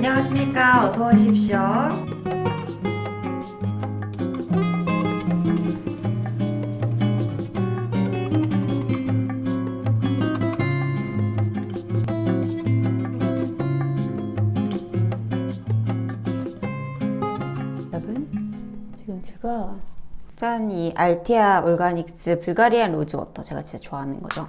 안녕하십니까. 어서 오십시오. 짠 이 알티아 올가닉스 불가리안 로즈워터 제가 진짜 좋아하는 거죠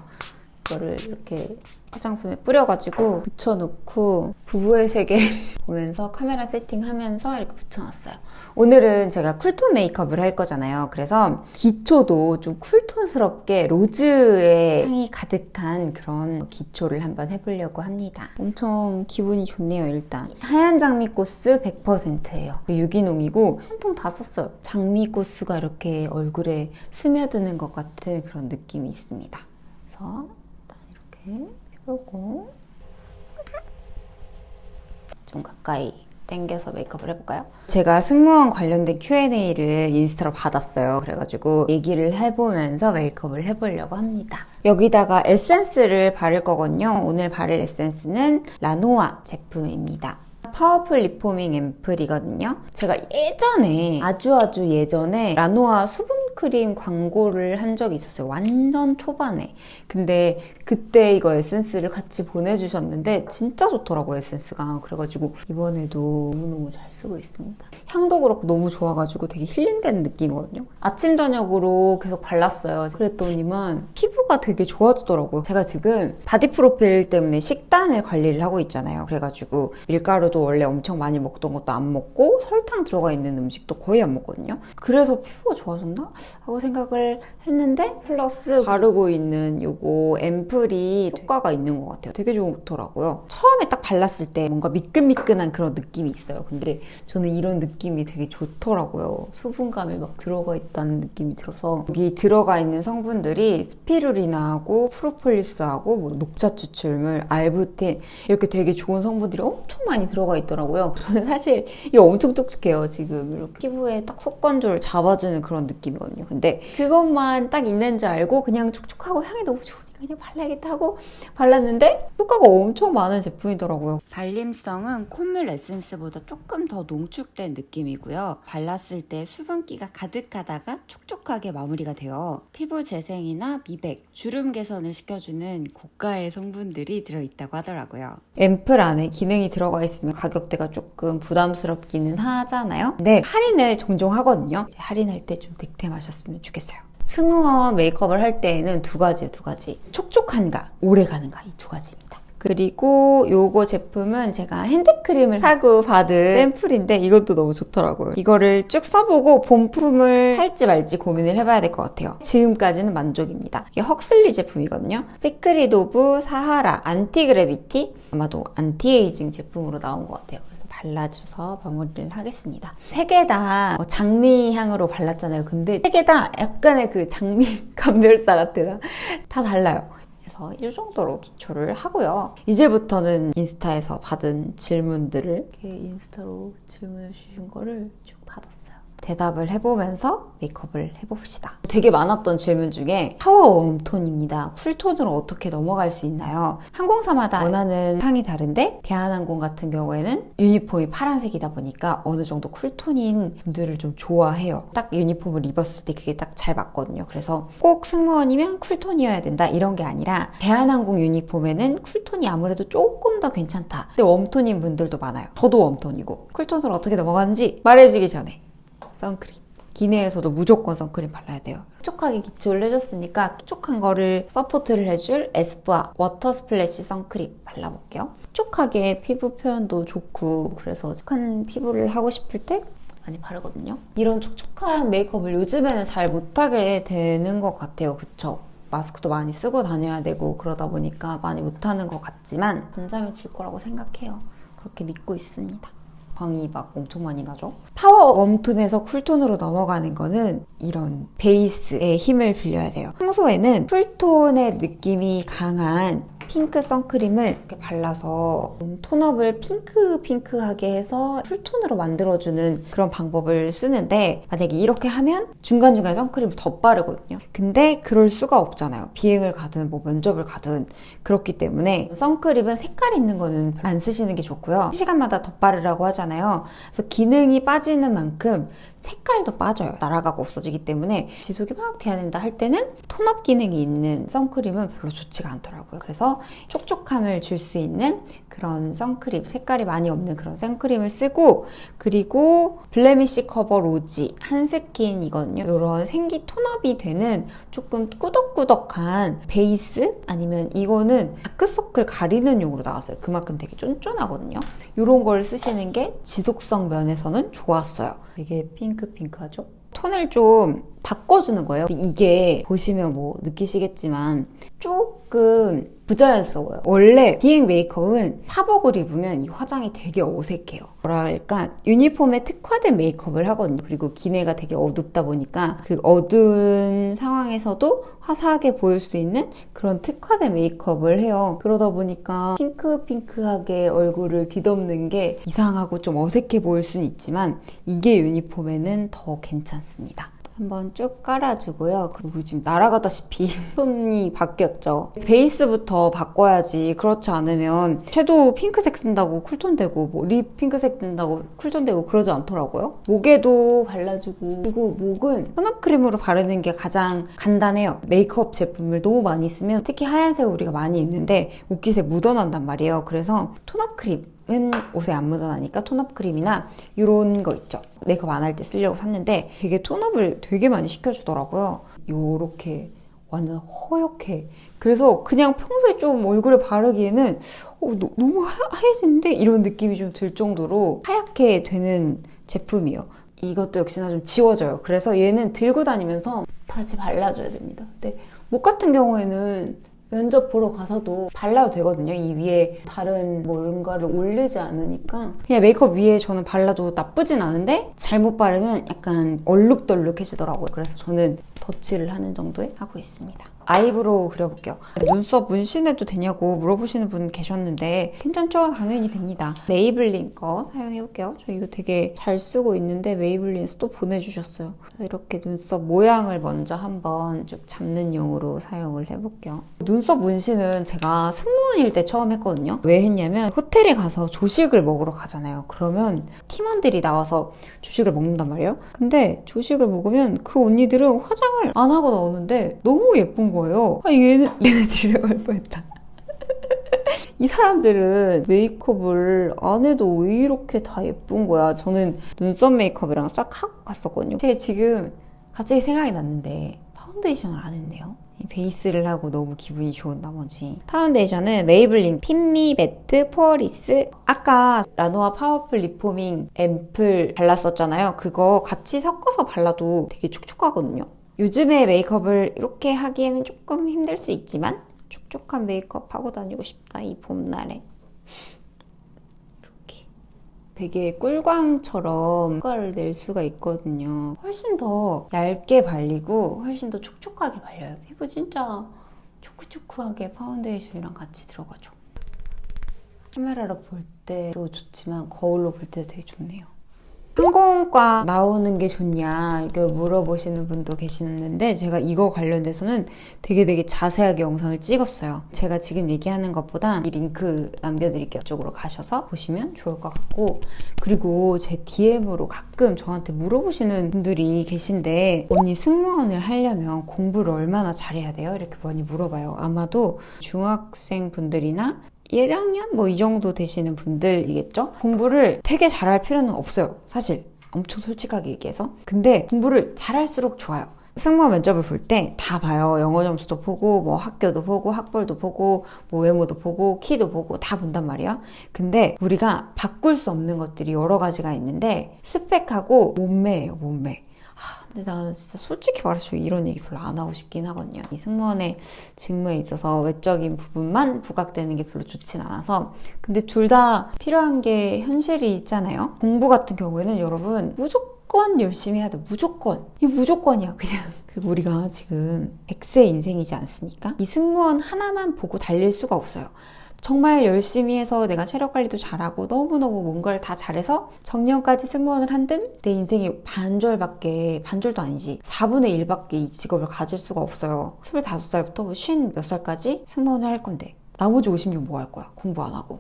이거를 이렇게 화장솜에 뿌려가지고 붙여놓고 부부의 세계 보면서 카메라 세팅하면서 이렇게 붙여놨어요. 오늘은 제가 쿨톤 메이크업을 할 거잖아요. 그래서 기초도 좀 쿨톤스럽게 로즈의 향이 가득한 그런 기초를 한번 해보려고 합니다. 엄청 기분이 좋네요 일단. 하얀 장미코스 100%예요. 유기농이고 한 통 다 썼어요. 장미코스가 이렇게 얼굴에 스며드는 것 같은 그런 느낌이 있습니다. 그래서 이렇게 해보고 좀 가까이 당겨서 메이크업을 해볼까요? 제가 승무원 관련된 Q&A를 인스타로 받았어요. 그래가지고 얘기를 해보면서 메이크업을 해보려고 합니다. 여기다가 에센스를 바를 거거든요. 오늘 바를 에센스는 라노아 제품입니다. 파워풀 리포밍 앰플이거든요. 제가 예전에 아주 아주 예전에 라노아 수분 크림 광고를 한 적이 있었어요. 완전 초반에. 근데 그때 이거 에센스를 같이 보내주셨는데 진짜 좋더라고요, 에센스가. 그래가지고 이번에도 너무너무 잘 쓰고 있습니다. 향도 그렇고 너무 좋아가지고 되게 힐링되는 느낌이거든요. 아침, 저녁으로 계속 발랐어요. 그랬더니만 피부가 되게 좋아지더라고요. 제가 지금 바디 프로필 때문에 식단을 관리를 하고 있잖아요. 그래가지고 밀가루도 원래 엄청 많이 먹던 것도 안 먹고 설탕 들어가 있는 음식도 거의 안 먹거든요. 그래서 피부가 좋아졌나? 하고 생각을 했는데 플러스 바르고 있는 요거 앰플이 효과가 있는 것 같아요. 되게 좋더라고요. 처음에 딱 발랐을 때 뭔가 미끈미끈한 그런 느낌이 있어요. 근데 저는 이런 느낌 이 되게 좋더라고요. 수분감이 막 들어가 있다는 느낌이 들어서 여기 들어가 있는 성분들이 스피루리나하고 프로폴리스하고 뭐 녹차 추출물, 알부틴 이렇게 되게 좋은 성분들이 엄청 많이 들어가 있더라고요. 저는 사실 이거 엄청 촉촉해요. 지금 이렇게 피부에 딱 속건조를 잡아주는 그런 느낌이거든요. 근데 그것만 딱 있는 줄 알고 그냥 촉촉하고 향이 너무 좋으니까 그냥 발라야겠다 하고 발랐는데 효과가 엄청 많은 제품이더라고요. 발림성은 콧물 에센스보다 조금 더 농축된 느낌이고요. 발랐을 때 수분기가 가득하다가 촉촉하게 마무리가 돼요. 피부 재생이나 미백, 주름 개선을 시켜주는 고가의 성분들이 들어있다고 하더라고요. 앰플 안에 기능이 들어가 있으면 가격대가 조금 부담스럽기는 하잖아요. 근데 할인을 종종 하거든요. 할인할 때 좀 득템하셨으면 좋겠어요. 승무원 메이크업을 할 때에는 두 가지예요, 두 가지. 촉촉한가, 오래 가는가, 이 두 가지입니다. 그리고 요거 제품은 제가 핸드크림을 사고 받은 샘플인데 이것도 너무 좋더라고요. 이거를 쭉 써보고 본품을 할지 말지 고민을 해봐야 될 것 같아요. 지금까지는 만족입니다. 이게 헉슬리 제품이거든요. 시크릿 오브 사하라 안티그래비티 아마도 안티에이징 제품으로 나온 것 같아요. 발라줘서 마무리를 하겠습니다. 세 개 다 장미 향으로 발랐잖아요. 근데 세 개 다 약간의 그 장미 감별사 같아요. 다 달라요. 그래서 이 정도로 기초를 하고요. 이제부터는 인스타에서 받은 질문들을 이렇게 인스타로 질문을 주신 거를 쭉 받았어요. 대답을 해보면서 메이크업을 해봅시다. 되게 많았던 질문 중에 파워 웜톤입니다. 쿨톤으로 어떻게 넘어갈 수 있나요? 항공사마다 원하는 향이 다른데 대한항공 같은 경우에는 유니폼이 파란색이다 보니까 어느 정도 쿨톤인 분들을 좀 좋아해요. 딱 유니폼을 입었을 때 그게 딱 잘 맞거든요. 그래서 꼭 승무원이면 쿨톤이어야 된다 이런 게 아니라 대한항공 유니폼에는 쿨톤이 아무래도 조금 더 괜찮다. 근데 웜톤인 분들도 많아요. 저도 웜톤이고 쿨톤으로 어떻게 넘어가는지 말해주기 전에 선크림. 기내에서도 무조건 선크림 발라야 돼요. 촉촉하게 기초를 해줬으니까 촉촉한 거를 서포트를 해줄 에스쁘아 워터 스플래시 선크림 발라볼게요. 촉촉하게 피부 표현도 좋고 그래서 촉촉한 피부를 하고 싶을 때 많이 바르거든요. 이런 촉촉한 메이크업을 요즘에는 잘 못하게 되는 것 같아요. 그쵸? 마스크도 많이 쓰고 다녀야 되고 그러다 보니까 많이 못하는 것 같지만 단점이 질 거라고 생각해요. 그렇게 믿고 있습니다. 광이 막 엄청 많이 나죠. 파워 웜톤에서 쿨톤으로 넘어가는 거는 이런 베이스의 힘을 빌려야 돼요. 평소에는 쿨톤의 느낌이 강한 핑크 선크림을 이렇게 발라서 좀 톤업을 핑크 핑크하게 해서 쿨톤으로 만들어주는 그런 방법을 쓰는데 만약에 이렇게 하면 중간중간 선크림을 더 바르거든요. 근데 그럴 수가 없잖아요. 비행을 가든 뭐 면접을 가든 그렇기 때문에 선크림은 색깔 있는 거는 안 쓰시는 게 좋고요. 시간마다 덧바르라고 하잖아요. 그래서 기능이 빠지는 만큼 색깔도 빠져요. 날아가고 없어지기 때문에 지속이 막 돼야 된다 할 때는 톤업 기능이 있는 선크림은 별로 좋지가 않더라고요. 그래서 촉촉함을 줄 수 있는 그런 선크림, 색깔이 많이 없는 그런 선크림을 쓰고 그리고 블레미쉬 커버 로지 한스킨 이거든요. 이런 생기 톤업이 되는 조금 꾸덕꾸덕한 베이스 아니면 이거는 다크서클 가리는 용으로 나왔어요. 그만큼 되게 쫀쫀하거든요. 이런 걸 쓰시는 게 지속성 면에서는 좋았어요. 되게 핑크핑크하죠? 톤을 좀 바꿔주는 거예요. 이게 보시면 뭐 느끼시겠지만 조금 부자연스러워요. 원래 비행 메이크업은 사복을 입으면 이 화장이 되게 어색해요. 뭐랄까 유니폼에 특화된 메이크업을 하거든요. 그리고 기내가 되게 어둡다 보니까 그 어두운 상황에서도 화사하게 보일 수 있는 그런 특화된 메이크업을 해요. 그러다 보니까 핑크핑크하게 얼굴을 뒤덮는 게 이상하고 좀 어색해 보일 수는 있지만 이게 유니폼에는 더 괜찮습니다. 한번 쭉 깔아주고요. 그리고 지금 날아가다시피 톤이 바뀌었죠. 베이스부터 바꿔야지. 그렇지 않으면 섀도우 핑크색 쓴다고 쿨톤 되고 뭐 립 핑크색 쓴다고 쿨톤 되고 그러지 않더라고요. 목에도 발라주고 그리고 목은 톤업 크림으로 바르는 게 가장 간단해요. 메이크업 제품을 너무 많이 쓰면 특히 하얀색 우리가 많이 입는데 옷깃에 묻어난단 말이에요. 그래서 톤업 크림 은 옷에 안 묻어나니까 톤업 크림이나 이런 거 있죠. 메이크업 안 할 때 쓰려고 샀는데 되게 톤업을 되게 많이 시켜주더라고요. 요렇게 완전 허옇게. 그래서 그냥 평소에 좀 얼굴에 바르기에는 어, 너, 하, 하얘진데? 이런 느낌이 좀 들 정도로 하얗게 되는 제품이에요. 이것도 역시나 좀 지워져요. 그래서 얘는 들고 다니면서 다시 발라줘야 됩니다. 근데 목 같은 경우에는 면접 보러 가서도 발라도 되거든요. 이 위에 다른 뭔가를 올리지 않으니까. 그냥 메이크업 위에 저는 발라도 나쁘진 않은데 잘못 바르면 약간 얼룩덜룩해지더라고요. 그래서 저는 덧칠을 하는 정도에 하고 있습니다. 아이브로우 그려볼게요. 눈썹 문신해도 되냐고 물어보시는 분 계셨는데 괜찮죠? 당연히 됩니다. 메이블린 거 사용해볼게요. 저 이거 되게 잘 쓰고 있는데 메이블린에서 또 보내주셨어요. 이렇게 눈썹 모양을 먼저 한번 쭉 잡는 용으로 사용을 해볼게요. 눈썹 문신은 제가 승무원일 때 처음 했거든요. 왜 했냐면 호텔에 가서 조식을 먹으러 가잖아요. 그러면 팀원들이 나와서 조식을 먹는단 말이에요. 근데 조식을 먹으면 그 언니들은 화장을 안 하고 나오는데 너무 예쁜 거예요. 아, 얘는, 얘네들이 할 뻔했다. 이 사람들은 메이크업을 안 해도 왜 이렇게 다 예쁜 거야? 저는 눈썹 메이크업이랑 싹 하고 갔었거든요. 제가 지금 갑자기 생각이 났는데 파운데이션을 안 했네요. 이 베이스를 하고 너무 기분이 좋은 나머지 파운데이션은 메이블린 핀미 매트 포어리스 아까 라노아 파워풀 리포밍 앰플 발랐었잖아요. 그거 같이 섞어서 발라도 되게 촉촉하거든요. 요즘에 메이크업을 이렇게 하기에는 조금 힘들 수 있지만 촉촉한 메이크업 하고 다니고 싶다 이 봄날에. 이렇게. 되게 꿀광처럼 효과를 낼 수가 있거든요. 훨씬 더 얇게 발리고 훨씬 더 촉촉하게 발려요. 피부 진짜 초크초크하게 파운데이션이랑 같이 들어가죠. 카메라로 볼 때도 좋지만 거울로 볼 때도 되게 좋네요 항공과 나오는 게 좋냐 이거 물어보시는 분도 계시는데 제가 이거 관련돼서는 되게 되게 자세하게 영상을 찍었어요. 제가 지금 얘기하는 것보다 이 링크 남겨드릴게요. 쪽으로 가셔서 보시면 좋을 것 같고 그리고 제 DM으로 가끔 저한테 물어보시는 분들이 계신데 언니 승무원을 하려면 공부를 얼마나 잘해야 돼요? 이렇게 많이 물어봐요. 아마도 중학생 분들이나 1학년 뭐 이 정도 되시는 분들이겠죠? 공부를 되게 잘할 필요는 없어요. 사실. 엄청 솔직하게 얘기해서. 근데 공부를 잘할수록 좋아요. 승무원 면접을 볼 때 다 봐요. 영어 점수도 보고, 뭐 학교도 보고, 학벌도 보고, 뭐 외모도 보고, 키도 보고, 다 본단 말이에요. 근데 우리가 바꿀 수 없는 것들이 여러 가지가 있는데, 스펙하고 몸매예요, 몸매. 하, 근데 나는 진짜 솔직히 말해서 이런 얘기 별로 안 하고 싶긴 하거든요. 이 승무원의 직무에 있어서 외적인 부분만 부각되는 게 별로 좋진 않아서. 근데 둘 다 필요한 게 현실이 있잖아요. 공부 같은 경우에는 여러분 무조건 열심히 해야 돼. 무조건. 이 무조건이야, 그냥. 그리고 우리가 지금 100세 인생이지 않습니까? 이 승무원 하나만 보고 달릴 수가 없어요. 정말 열심히 해서 내가 체력 관리도 잘하고 너무너무 뭔가를 다 잘해서 정년까지 승무원을 한든 내 인생이 반절밖에, 반절도 아니지. 4분의 1밖에 이 직업을 가질 수가 없어요. 25살부터 50 몇 살까지 승무원을 할 건데. 나머지 50년 뭐 할 거야? 공부 안 하고.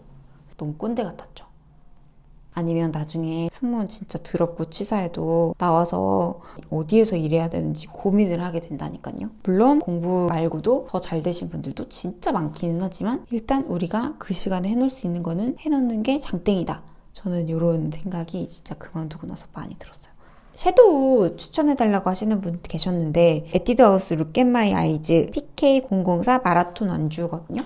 너무 꼰대 같았죠. 아니면 나중에 승무원 진짜 더럽고 치사해도 나와서 어디에서 일해야 되는지 고민을 하게 된다니까요. 물론 공부 말고도 더 잘 되신 분들도 진짜 많기는 하지만 일단 우리가 그 시간에 해놓을 수 있는 거는 해놓는 게 장땡이다. 저는 이런 생각이 진짜 그만두고 나서 많이 들었어요. 섀도우 추천해달라고 하시는 분 계셨는데 에뛰드하우스 룩앤마이 아이즈 PK004 마라톤 안주거든요.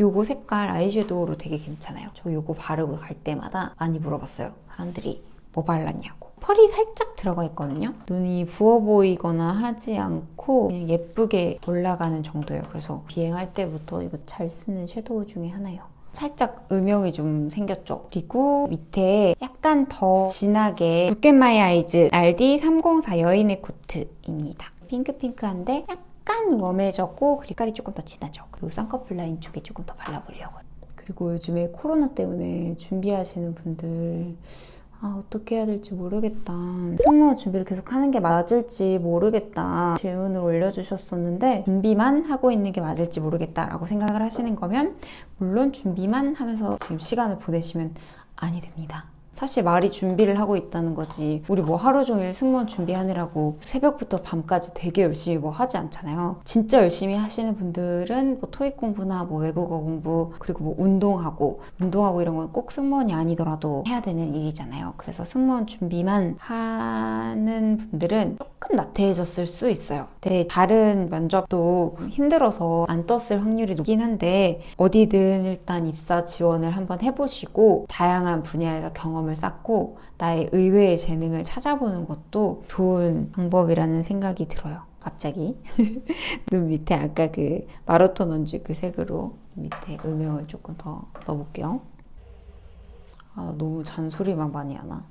요거 색깔 아이섀도우로 되게 괜찮아요. 저 요거 바르고 갈 때마다 많이 물어봤어요. 사람들이 뭐 발랐냐고. 펄이 살짝 들어가 있거든요. 눈이 부어 보이거나 하지 않고 그냥 예쁘게 올라가는 정도예요. 그래서 비행할 때부터 이거 잘 쓰는 섀도우 중에 하나예요. 살짝 음영이 좀 생겼죠. 그리고 밑에 약간 더 진하게 룩앤마이 아이즈 RD 304 여인의 코트입니다. 핑크핑크한데 약간 웜해졌고 색깔이 조금 더 진하죠. 그리고 쌍꺼풀 라인 쪽에 조금 더 발라보려고. 그리고 요즘에 코로나 때문에 준비하시는 분들 아, 어떻게 해야 될지 모르겠다. 승무원 준비를 계속 하는 게 맞을지 모르겠다. 질문을 올려주셨었는데, 준비만 하고 있는 게 맞을지 모르겠다라고 생각을 하시는 거면, 물론 준비만 하면서 지금 시간을 보내시면 아니 됩니다. 사실 말이 준비를 하고 있다는 거지. 우리 뭐 하루 종일 승무원 준비하느라고 새벽부터 밤까지 되게 열심히 뭐 하지 않잖아요. 진짜 열심히 하시는 분들은 뭐 토익 공부나 뭐 외국어 공부 그리고 뭐 운동하고 운동하고 이런 건 꼭 승무원이 아니더라도 해야 되는 일이잖아요. 그래서 승무원 준비만 하는 분들은 조금 나태해졌을 수 있어요. 근데 다른 면접도 힘들어서 안 떴을 확률이 높긴 한데 어디든 일단 입사 지원을 한번 해보시고 다양한 분야에서 경험을 쌓고 나의 의외의 재능을 찾아보는 것도 좋은 방법이라는 생각이 들어요. 갑자기 눈 밑에 아까 그 마라톤 원주 그 색으로 밑에 음영을 조금 더 넣어볼게요. 아 너무 잔소리만 많이 하나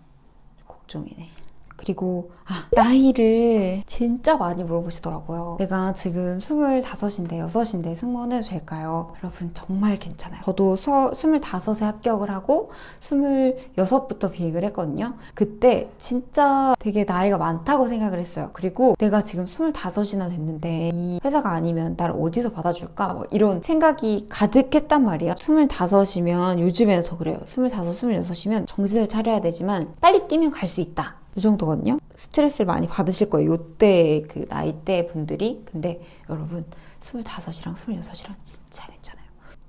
걱정이네. 그리고 아 나이를 진짜 많이 물어보시더라고요. 내가 지금 25인데 6인데 승무원해도 될까요? 여러분 정말 괜찮아요. 저도 서, 25에 합격을 하고 26부터 비행을 했거든요. 그때 진짜 되게 나이가 많다고 생각을 했어요. 그리고 내가 지금 25이나 됐는데 이 회사가 아니면 나를 어디서 받아줄까? 뭐 이런 생각이 가득했단 말이에요. 25이면 요즘에는 더 그래요. 25, 26이면 정신을 차려야 되지만 빨리 뛰면 갈 수 있다. 이 정도거든요. 스트레스를 많이 받으실 거예요. 요때 그 나이대 분들이. 근데 여러분 25이랑 26이랑 진짜 괜찮아요.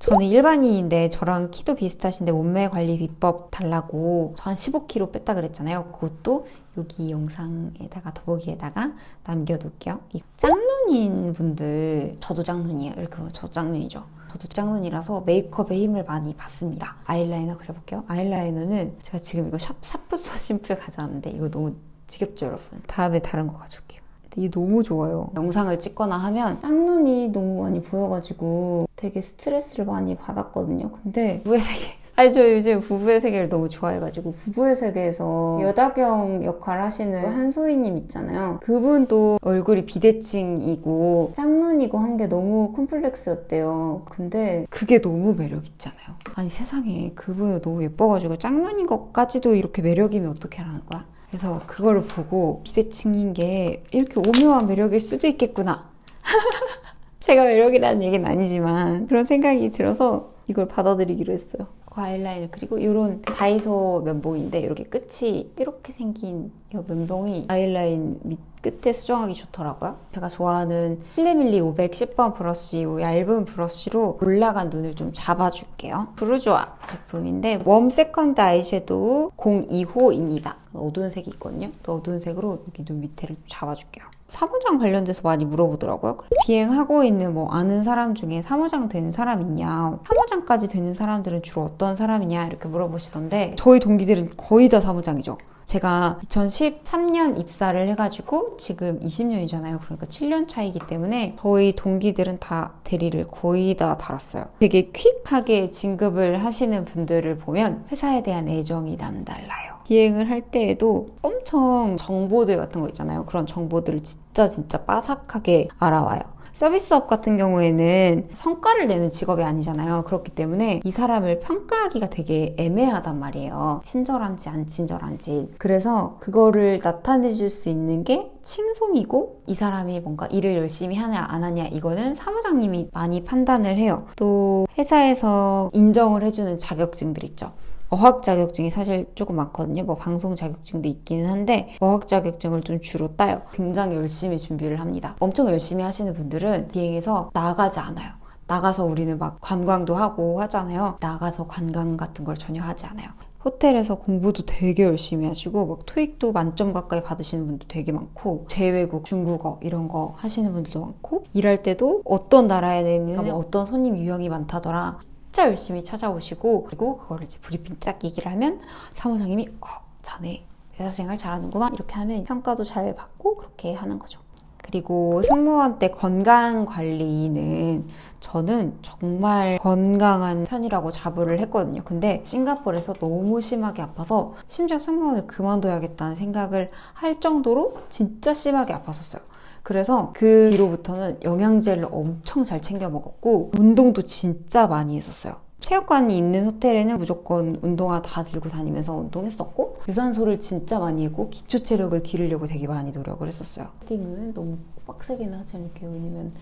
저는 일반인인데 저랑 키도 비슷하신데 몸매 관리 비법 달라고 저 한 15kg 뺐다 그랬잖아요. 그것도 여기 영상에다가 더보기에다가 남겨둘게요. 이 짝눈인 분들 저도 짝눈이에요. 이렇게 보면 저 짝눈이죠. 저도 짝눈이라서 메이크업에 힘을 많이 받습니다. 아이라이너 그려볼게요. 아이라이너는 제가 지금 이거 샵 샵부터 심플 가져왔는데 이거 너무 지겹죠 여러분? 다음에 다른 거 가져올게요. 근데 이게 너무 좋아요. 영상을 찍거나 하면 짝눈이 너무 많이 보여가지고 되게 스트레스를 많이 받았거든요. 근데 세계 아니 저 요즘 부부의 세계를 너무 좋아해가지고 부부의 세계에서 여다경 역할 하시는 한소희님 있잖아요. 그분도 얼굴이 비대칭이고 짝눈이고 한 게 너무 콤플렉스였대요. 근데 그게 너무 매력 있잖아요. 아니 세상에 그분 너무 예뻐가지고 짝눈인 것까지도 이렇게 매력이면 어떻게 하라는 거야? 그래서 그거를 보고 비대칭인 게 이렇게 오묘한 매력일 수도 있겠구나. 제가 매력이라는 얘기는 아니지만 그런 생각이 들어서 이걸 받아들이기로 했어요. 그 아이라인 그리고 이런 다이소 면봉인데 이렇게 끝이 이렇게 생긴 이 면봉이 아이라인 밑 끝에 수정하기 좋더라고요. 제가 좋아하는 필레밀리 510번 브러쉬 이 얇은 브러쉬로 올라간 눈을 좀 잡아줄게요. 브루조아 제품인데 웜 세컨드 아이섀도우 02호입니다. 어두운 색이 있거든요. 또 어두운 색으로 여기 눈 밑에를 좀 잡아줄게요. 사무장 관련돼서 많이 물어보더라고요. 비행하고 있는 뭐 아는 사람 중에 사무장 되는 사람 있냐, 사무장까지 되는 사람들은 주로 어떤 사람이냐 이렇게 물어보시던데 저희 동기들은 거의 다 사무장이죠. 제가 2013년 입사를 해가지고 지금 20년이잖아요. 그러니까 7년 차이기 때문에 저희 동기들은 다 대리를 거의 다 달았어요. 되게 퀵하게 진급을 하시는 분들을 보면 회사에 대한 애정이 남달라요. 비행을 할 때에도 엄청 정보들 같은 거 있잖아요. 그런 정보들을 진짜 진짜 빠삭하게 알아와요. 서비스업 같은 경우에는 성과를 내는 직업이 아니잖아요. 그렇기 때문에 이 사람을 평가하기가 되게 애매하단 말이에요. 친절한지 안 친절한지. 그래서 그거를 나타내 줄 수 있는 게 칭송이고 이 사람이 뭔가 일을 열심히 하냐 안 하냐 이거는 사무장님이 많이 판단을 해요. 또 회사에서 인정을 해주는 자격증들 있죠. 어학 자격증이 사실 조금 많거든요. 뭐 방송 자격증도 있기는 한데 어학 자격증을 좀 주로 따요. 굉장히 열심히 준비를 합니다. 엄청 열심히 하시는 분들은 비행에서 나가지 않아요. 나가서 우리는 막 관광도 하고 하잖아요. 나가서 관광 같은 걸 전혀 하지 않아요. 호텔에서 공부도 되게 열심히 하시고 막 토익도 만점 가까이 받으시는 분도 되게 많고 재외국 중국어 이런 거 하시는 분들도 많고 일할 때도 어떤 나라에는 뭐 어떤 손님 유형이 많다더라 진짜 열심히 찾아오시고 그리고 그거를 이제 브리핑 딱 얘기를 하면 사무장님이 어 자네 회사 생활 잘하는구만 이렇게 하면 평가도 잘 받고 그렇게 하는 거죠. 그리고 승무원 때 건강 관리는 저는 정말 건강한 편이라고 자부를 했거든요. 근데 싱가포르에서 너무 심하게 아파서 심지어 승무원을 그만둬야겠다는 생각을 할 정도로 진짜 심하게 아팠었어요. 그래서 그 뒤로부터는 영양제를 엄청 잘 챙겨 먹었고 운동도 진짜 많이 했었어요. 체육관이 있는 호텔에는 무조건 운동화 다 들고 다니면서 운동했었고 유산소를 진짜 많이 했고 기초 체력을 기르려고 되게 많이 노력을 했었어요. 헤딩은 너무 빡세게는 하지 않을게요. 왜냐면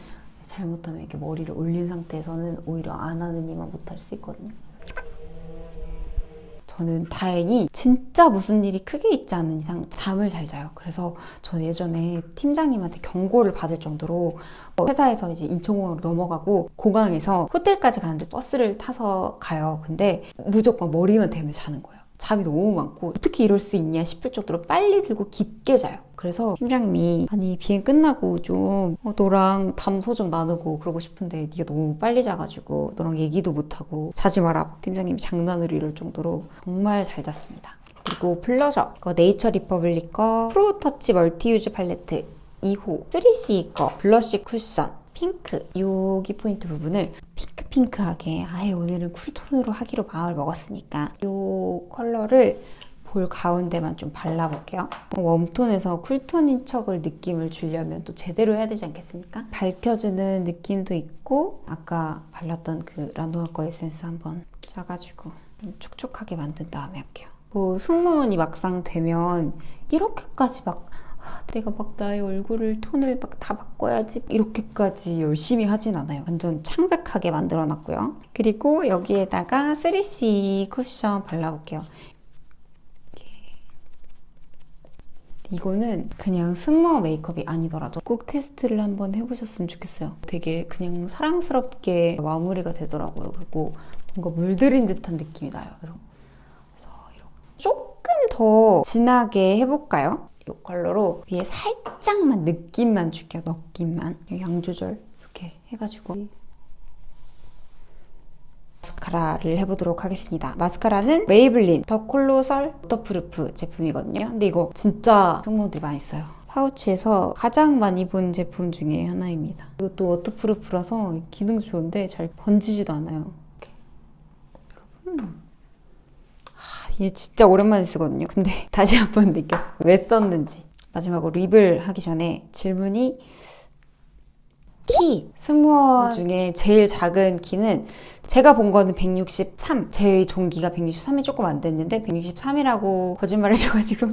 잘못하면 이렇게 머리를 올린 상태에서는 오히려 안 하는 이만 못할 수 있거든요. 저는 다행히 진짜 무슨 일이 크게 있지 않은 이상 잠을 잘 자요. 그래서 저는 예전에 팀장님한테 경고를 받을 정도로 어, 회사에서 이제 인천공항으로 넘어가고 공항에서 호텔까지 가는데 버스를 타서 가요. 근데 무조건 머리만 대면 자는 거예요. 잠이 너무 많고 어떻게 이럴 수 있냐 싶을 정도로 빨리 들고 깊게 자요. 그래서 팀장님이 아니 비행 끝나고 좀 어, 너랑 담소 좀 나누고 그러고 싶은데 네가 너무 빨리 자가지고 너랑 얘기도 못하고 자지 마라. 팀장님이 장난으로 이럴 정도로 정말 잘 잤습니다. 그리고 블러셔 이거 네이처 리퍼블릭 거 프로터치 멀티 유즈 팔레트 2호 3C 거 블러쉬 쿠션 핑크 여기 포인트 부분을 핑크핑크하게 아예 오늘은 쿨톤으로 하기로 마음을 먹었으니까 이 컬러를 볼 가운데만 좀 발라볼게요. 웜톤에서 쿨톤인 척을 느낌을 주려면 또 제대로 해야 되지 않겠습니까? 밝혀주는 느낌도 있고 아까 발랐던 그 라노아 거 에센스 한번 짜가지고 좀 촉촉하게 만든 다음에 할게요. 뭐 승무원이 막상 되면 이렇게까지 막 아, 내가 막 나의 얼굴을 톤을 막 다 바꿔야지 이렇게까지 열심히 하진 않아요. 완전 창백하게 만들어 놨고요. 그리고 여기에다가 3C 쿠션 발라볼게요. 이거는 그냥 승무원 메이크업이 아니더라도 꼭 테스트를 한번 해보셨으면 좋겠어요. 되게 그냥 사랑스럽게 마무리가 되더라고요. 그리고 뭔가 물들인 듯한 느낌이 나요. 그래서 조금 더 진하게 해볼까요? 이 컬러로 위에 살짝만 느낌만 줄게요. 느낌만. 양 조절 이렇게 해가지고 마스카라를 해보도록 하겠습니다. 마스카라는 메이블린 더 콜로설 워터프루프 제품이거든요. 근데 이거 진짜 승무원들이 많이 써요. 파우치에서 가장 많이 본 제품 중에 하나입니다. 이것도 워터프루프라서 기능 좋은데 잘 번지지도 않아요. 이렇게. 여러분. 아, 얘 진짜 오랜만에 쓰거든요. 근데 다시 한번 느꼈어요. 왜 썼는지. 마지막으로 립을 하기 전에 질문이 키 승무원 중에 제일 작은 키는 제가 본 거는 163 제 동기가 163이 조금 안 됐는데 163이라고 거짓말 해줘가지고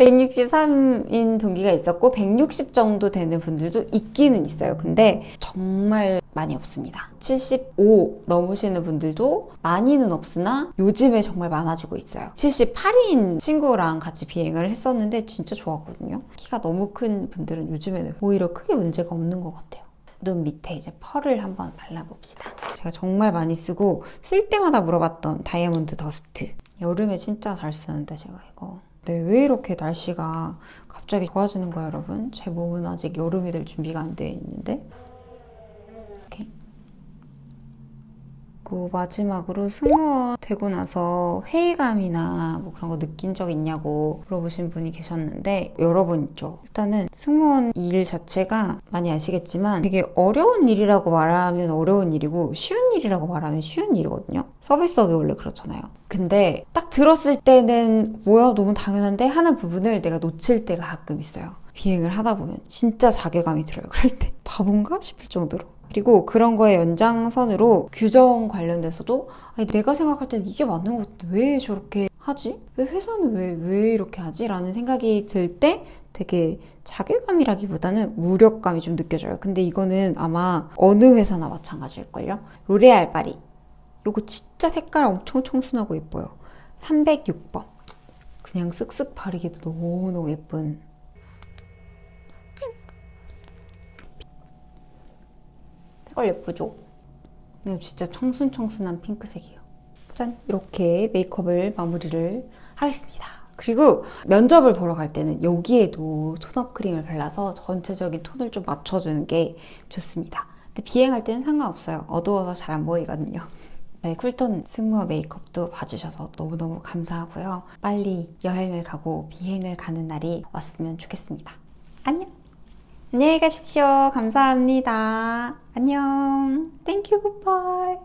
163인 동기가 있었고 160 정도 되는 분들도 있기는 있어요. 근데 정말 많이 없습니다. 75 넘으시는 분들도 많이는 없으나 요즘에 정말 많아지고 있어요. 78인 친구랑 같이 비행을 했었는데 진짜 좋았거든요. 키가 너무 큰 분들은 요즘에는 오히려 크게 문제가 없는 것 같아요. 눈 밑에 이제 펄을 한번 발라봅시다. 제가 정말 많이 쓰고 쓸 때마다 물어봤던 다이아몬드 더스트. 여름에 진짜 잘 쓰는데 제가 이거. 네, 왜 이렇게 날씨가 갑자기 좋아지는 거예요, 여러분? 제 몸은 아직 여름이 될 준비가 안 돼 있는데. 이렇게. 그리고 마지막으로 승무원 되고 나서 회의감이나 뭐 그런 거 느낀 적 있냐고 물어보신 분이 계셨는데 여러 번 있죠. 일단은 승무원 일 자체가 많이 아시겠지만 되게 어려운 일이라고 말하면 어려운 일이고 쉬운 일이라고 말하면 쉬운 일이거든요. 서비스업이 원래 그렇잖아요. 근데 딱 들었을 때는 뭐야 너무 당연한데 하는 부분을 내가 놓칠 때가 가끔 있어요. 비행을 하다 보면 진짜 자괴감이 들어요. 그럴 때 바본가 싶을 정도로. 그리고 그런 거에 연장선으로 규정 관련돼서도 아니, 내가 생각할 때는 이게 맞는 것 같은데 왜 저렇게 하지? 왜 회사는 왜, 왜 이렇게 하지? 라는 생각이 들 때 되게 자괴감이라기보다는 무력감이 좀 느껴져요. 근데 이거는 아마 어느 회사나 마찬가지일걸요? 로레알 파리. 요거 진짜 색깔 엄청 청순하고 예뻐요. 306번. 그냥 쓱쓱 바르기도 너무너무 예쁜 색깔 예쁘죠? 이거 진짜 청순청순한 핑크색이에요. 짠! 이렇게 메이크업을 마무리를 하겠습니다. 그리고 면접을 보러 갈 때는 여기에도 톤업 크림을 발라서 전체적인 톤을 좀 맞춰주는 게 좋습니다. 근데 비행할 때는 상관없어요. 어두워서 잘 안 보이거든요. 저희 쿨톤 승무원 메이크업도 봐주셔서 너무너무 감사하고요. 빨리 여행을 가고 비행을 가는 날이 왔으면 좋겠습니다. 안녕! 안녕히 가십시오. 감사합니다. 안녕. 땡큐 굿바이.